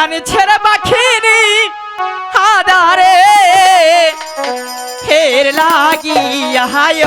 বাগানে ছেড়ে পাখিনি হাদারে। হের লাগিয়া হায়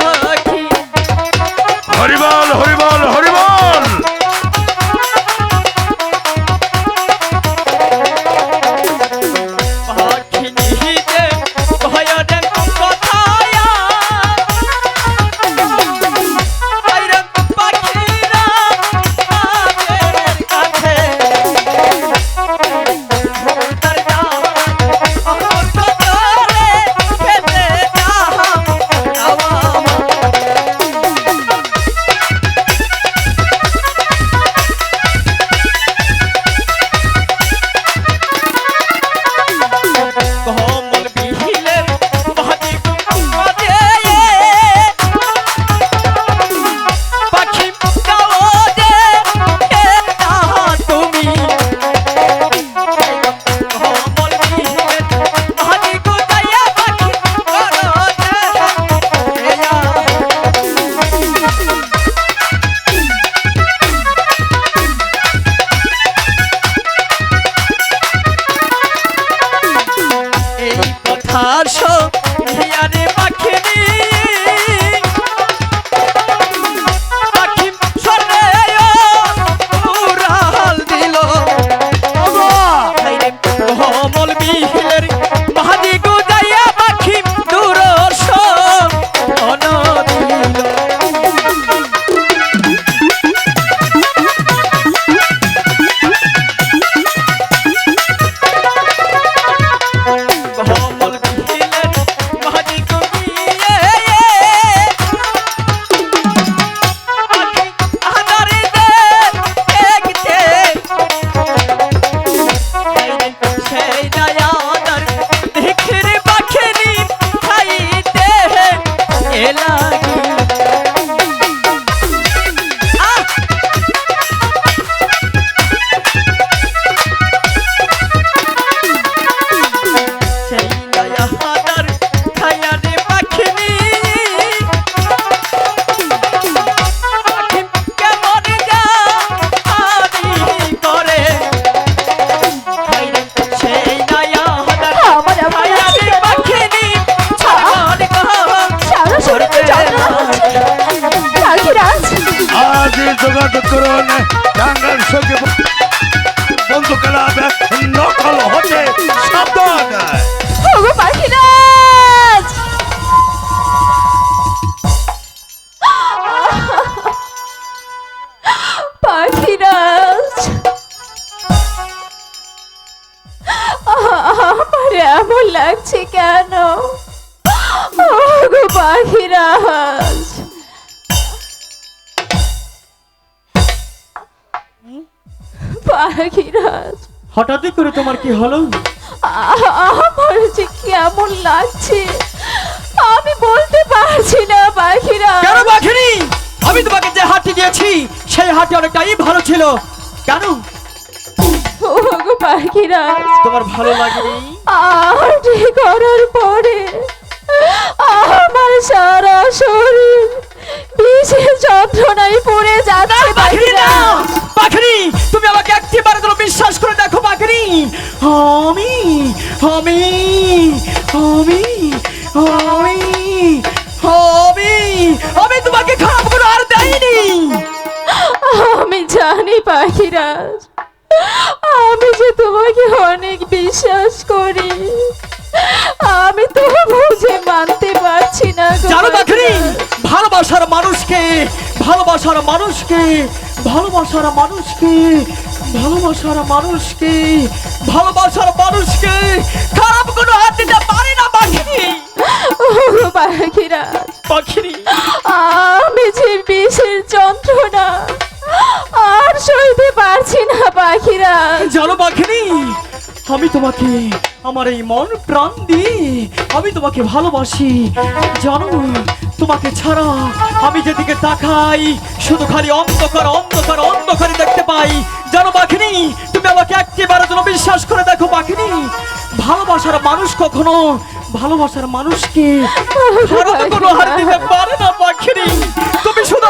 যোগাযোগ করুন। টাঙ্গার সঙ্গে বন্ধু খেলাবে নকল হতে সাবধান। এমন লাগছে কেন? পাখিরাজ! পাখিরাজ হঠাৎই করে তোমার কি হলো? আমার যে কেমন লাগছে আমি বলতে পারছি না পাখিরা কেন বাঘিনী? আমি তোমাকে যে হাটটি দিয়েছি সেই হাটটি অনেকটাই ভালো ছিল। কেন? ওগো পাখিরা তোমার ভালো লাগেনি? আরটি করার পরে? আমার সারা শরীর আমি আমি আমি আমি আমি তোমাকে খারাপ করে আর দেয়নি আমি জানি পাখিরাজ আমি যে তোমাকে অনেক বিশ্বাস করি আমি তো বুঝে মানতে পারছি না জানো পাখিরাজ। ভালোবাসার মানুষকে ভালোবাসার মানুষকে ভালোবাসার মানুষকে ভালোবাসার মানুষকে ভালোবাসার পাখিরাজ জানো পাখিনি আমি তোমাকে আমার এই মন প্রাণ দিয়ে আমি তোমাকে ভালোবাসি। জানো তোমাকে ছাড়া আমি যেদিকে তাকাই শুধু খালি অন্ধকার অন্ধকার অন্ধকারই দেখতে পাই। জানো পাখিনি তুমি আমাকে একেবারে জন্য বিশ্বাস করে দেখো পাখিনি। ভালোবাসার মানুষ কখনো ভালোবাসার মানুষকে হারাতে কোনো হার দিতে পারে না পাখিনি। তুমি শুধু